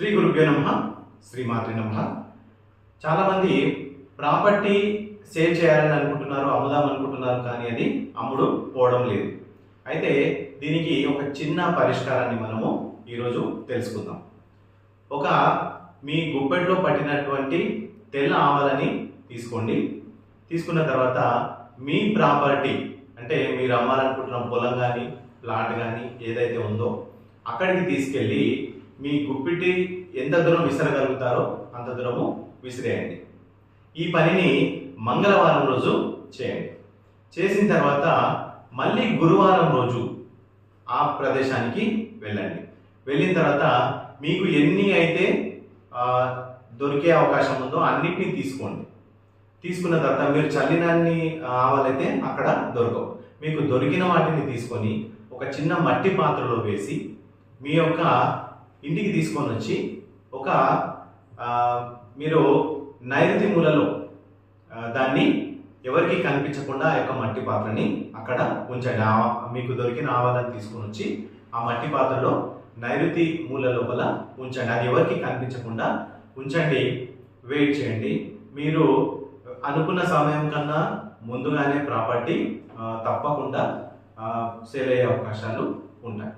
శ్రీ గురుభ్యో నమ శ్రీమాత్రి నమ. చాలామంది ప్రాపర్టీ సేల్ చేయాలని అనుకుంటున్నారు అమ్ముదాం అనుకుంటున్నారు కానీ అది అమ్ముడు పోవడం లేదు. అయితే దీనికి ఒక చిన్న పరిష్కారాన్ని మనము ఈరోజు తెలుసుకుందాం. ఒక మీ గుప్పెట్లో పట్టినటువంటి తెల్ల ఆవాలని తీసుకోండి. తీసుకున్న తర్వాత మీ ప్రాపర్టీ అంటే మీరు అమ్మాలనుకుంటున్న పొలం కానీ ప్లాట్ కానీ ఏదైతే ఉందో అక్కడికి తీసుకెళ్ళి మీ గుప్పిటి ఎంత దూరం విసరగలుగుతారో అంత దూరము విసిరేయండి. ఈ పనిని మంగళవారం రోజు చేయండి. చేసిన తర్వాత మళ్ళీ గురువారం రోజు ఆ ప్రదేశానికి వెళ్ళండి. వెళ్ళిన తర్వాత మీకు ఎన్ని అయితే దొరికే అవకాశం ఉందో అన్నిటినీ తీసుకోండి. తీసుకున్న తర్వాత మీరు చల్లినాన్ని ఆవాలైతే అక్కడ దొరకవు. మీకు దొరికిన వాటిని తీసుకొని ఒక చిన్న మట్టి పాత్రలో వేసి మీ యొక్క ఇంటికి తీసుకొని వచ్చి ఒక మీరు నైరుతి మూలలో దాన్ని ఎవరికి కనిపించకుండా ఆ యొక్క మట్టి పాత్రని అక్కడ ఉంచండి. మీకు దొరికిన ఆవాలను తీసుకొని వచ్చి ఆ మట్టి పాత్రలో నైరుతి మూల లోపల ఉంచండి. అది ఎవరికి కనిపించకుండా ఉంచండి. వెయిట్ చేయండి. మీరు అనుకున్న సమయం కన్నా ముందుగానే ప్రాపర్టీ తప్పకుండా సేల్ అయ్యే అవకాశాలు ఉంటాయి.